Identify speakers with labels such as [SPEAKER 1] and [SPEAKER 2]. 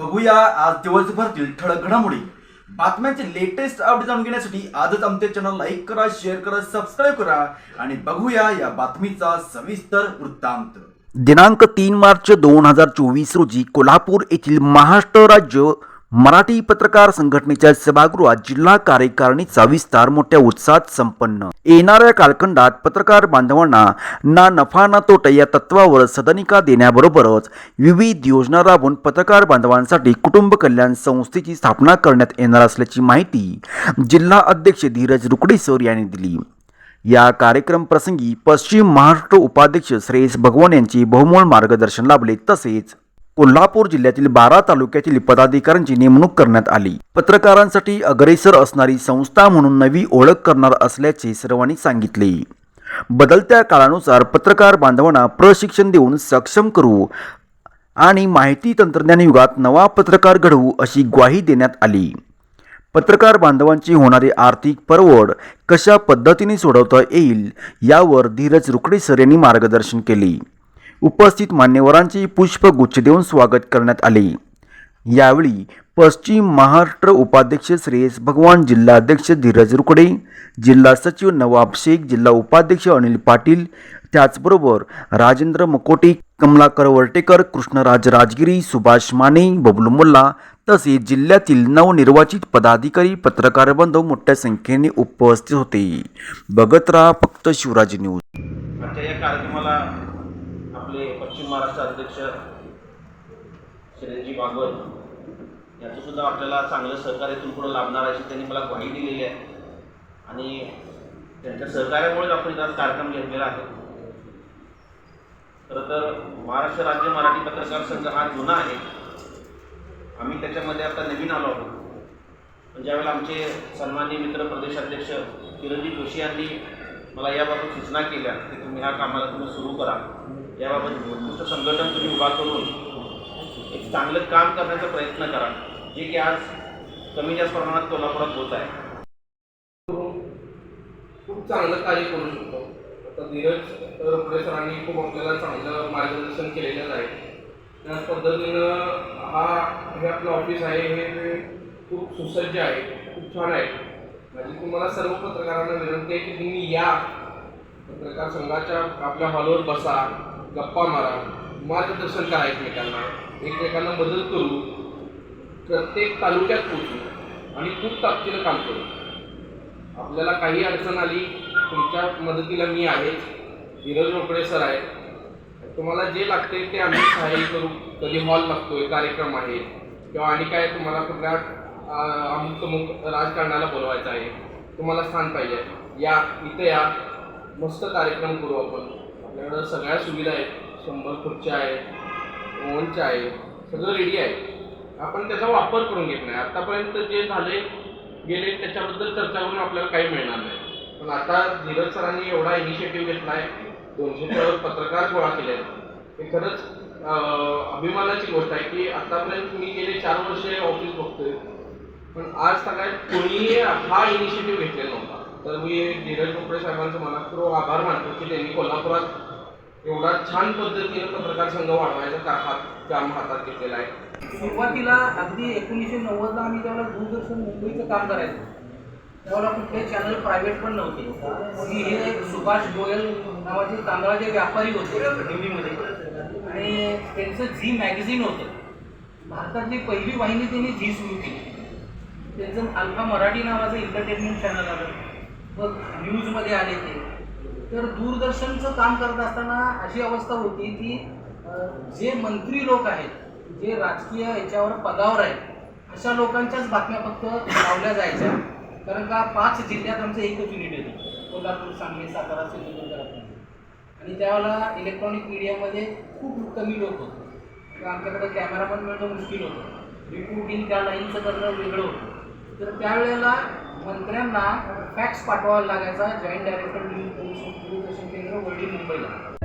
[SPEAKER 1] बघूया आज दिवसभरातील ठळक घडामोडी. बातम्यांचे लेटेस्ट अपडेट जाणून घेण्यासाठी आजच आमच्या चॅनल लाईक करा शेअर करा सबस्क्राईब करा आणि बघूया या बातमीचा सविस्तर वृत्तांत.
[SPEAKER 2] दिनांक तीन मार्च दोन हजार चोवीस रोजी कोल्हापूर येथील महाराष्ट्र राज्य मराठी पत्रकार संघटनेच्या सभागृहात जिल्हा कार्यकारिणीचा विस्तार मोठ्या उत्साहात संपन्न. येणाऱ्या कालखंडात पत्रकार बांधवांना ना नफा ना तोटा या तत्वावर सदनिका देण्याबरोबरच विविध योजना राबवून पत्रकार बांधवांसाठी कुटुंब कल्याण संस्थेची स्थापना करण्यात येणार असल्याची माहिती जिल्हा अध्यक्ष धीरज रुकडेसर यांनी दिली. या कार्यक्रम प्रसंगी पश्चिम महाराष्ट्र उपाध्यक्ष श्रेयस भगवान यांचे बहुमोल मार्गदर्शन लाभले तसेच कोल्हापूर जिल्ह्यातील बारा तालुक्यातील पदाधिकाऱ्यांची नेमणूक करण्यात आली. पत्रकारांसाठी अग्रेसर असणारी संस्था म्हणून नवी ओळख करणार असल्याचे सर्वांनी सांगितले. बदलत्या काळानुसार पत्रकार बांधवांना प्रशिक्षण देऊन सक्षम करू आणि माहिती तंत्रज्ञान युगात नवा पत्रकार घडवू अशी ग्वाही देण्यात आली. पत्रकार बांधवांची होणारी आर्थिक परवड कशा पद्धतीने सोडवता येईल यावर धीरज रुकडे सर यांनी मार्गदर्शन केले. उपस्थित मान्यवरांचे पुष्पगुच्छ देऊन स्वागत करण्यात आले. यावेळी पश्चिम महाराष्ट्र उपाध्यक्ष श्रेयस भगवान जिल्हाध्यक्ष धीरज रुकडे जिल्हा सचिव नवाब शेख जिल्हा उपाध्यक्ष अनिल पाटील त्याचबरोबर राजेंद्र मकोटे कमलाकर वर्टेकर कृष्णराज राजगिरी सुभाष माने बबलू मुल्ला तसेच जिल्ह्यातील नवनिर्वाचित पदाधिकारी पत्रकार बांधव मोठ्या संख्येने उपस्थित होते. बघत राहा फक्त शिवराज न्यूज
[SPEAKER 3] आजच्या या कार्यक्रमाला आपले पश्चिम महाराष्ट्र अध्यक्ष चिरंजी भागवत याचं सुद्धा आपल्याला चांगलं सहकार्य इथून पुढं लाभणार आहे अशी त्यांनी मला ग्वाही दिलेली आहे. आणि त्यांच्या सहकार्यामुळेच आपण इथं कार्यक्रम घेतलेला आहे. खरं तर महाराष्ट्र राज्य मराठी पत्रकार संघ हा जुना आहे. आम्ही त्याच्यामध्ये आता नवीन आलो आहोत. पण ज्यावेळेला आमचे सन्माननीय मित्र प्रदेशाध्यक्ष किरणजी जोशी यांनी मला याबाबत सूचना केल्या की तुम्ही ह्या कामाला तुम्ही सुरू करा. याबाबत उत्कृष्ट संघटन तुम्ही उभा करून एक चांगलं काम करण्याचा प्रयत्न करा जे की आज कमी जास्त प्रमाणात कोल्हापुरात होत आहे.
[SPEAKER 4] खूप चांगलं कार्य करू शकतो. आता धीरज रोकडे सरांनी खूप आपल्याला चांगलं मार्गदर्शन केलेलंच आहे. त्याच पद्धतीनं हा हे आपलं ऑफिस आहे हे खूप सुसज्ज आहे खूप छान आहे. माझी तुम्हाला सर्व पत्रकारांना विनंती आहे की तुम्ही या. पत्रकार संघाच्या आपल्या हॉलवर बसा गप्पा मारा मार्गदर्शन करा एकमेकांना. एकमेकांना मदत करू. प्रत्येक तालुक्यात पोचू आणि खूप ताकदीनं काम करू. आपल्याला काही अडचण आली तुमच्या मदतीला मी आहे. धीरज रोकडे सर आहे. तुम्हाला जे लागते ते आम्ही सहाय्य करू. कधी हॉल लागतोय कार्यक्रम आहे किंवा आणि काय तुम्हाला कुठल्या अमुक तमुक राजकारणाला बोलवायचं आहे. तुम्हाला स्थान पाहिजे. या इथे या. मस्त कार्यक्रम करू आपण. आपल्याकडं सगळ्या सुविधा आहेत. शंभर खुर्च्या आहेत. ओव्हनच्या आहे सगळं रेडी आहे. आपण त्याचा वापर करून घेत नाही. आतापर्यंत जे झाले गेले त्याच्याबद्दल चर्चा करून आपल्याला काही मिळणार नाही. पण आता धीरज सरांनी एवढा इनिशिएटिव्ह घेतला आहे. दोनशेच्या पत्रकार गोळा केले आहेत. हे खरंच अभिमानाची गोष्ट आहे की आतापर्यंत मी गेले चार वर्षे ऑफिस बघतोय. पण आज सगळ्यात कोणीही हा इनिशिएटिव्ह घेतलेला नव्हता. तर मी धीरज कोपडे साहेबांचं मनापूर्वक आभार मानतो की त्यांनी कोल्हापुरात एवढा छान पद्धतीने पत्रकार संघ वाढवायचं का हात काम हातात घेतलेला आहे.
[SPEAKER 5] सुरुवातीला अगदी एकोणीसशे नव्वदला आम्ही त्यावेळेला दूरदर्शन मुंबईचं काम करायचं. त्यावेळेला कुठले चॅनल प्रायव्हेट पण नव्हते. मी हे एक सुभाष गोयल नावाचे तांदळाचे व्यापारी होते दिल्लीमध्ये. आणि त्यांचं झी मॅगझिन होतं. भारतातली पहिली वाहिनी त्यांनी झी सुरू केली. त्यांचं अल्फा मराठी नावाचं एंटरटेनमेंट चॅनल आलं. मग न्यूजमध्ये आले ते. तर दूरदर्शनचं काम करत असताना अशी अवस्था होती की जे मंत्री लोक आहेत जे राजकीय याच्यावर पदावर आहेत अशा लोकांच्याच बातम्या फक्त लावल्या जायच्या. कारण का पाच जिल्ह्यात आमचं एकच युनिट येतं कोल्हापूर सांगली सातारा सिंधुदुर्ग आणि त्यावेळेला इलेक्ट्रॉनिक मीडियामध्ये खूप कमी लोक होते. आमच्याकडे कॅमेरा पण मिळणं मुश्किल होतं. रिपोर्टिंग त्या लाईनचं करणं वेगळं होतं. तर त्यावेळेला मंत्र्यांना फॅक्स पाठवावा लागायचा. जॉईंट डायरेक्टर न्यूज दूरदर्शन केंद्र वडील मुंबईला.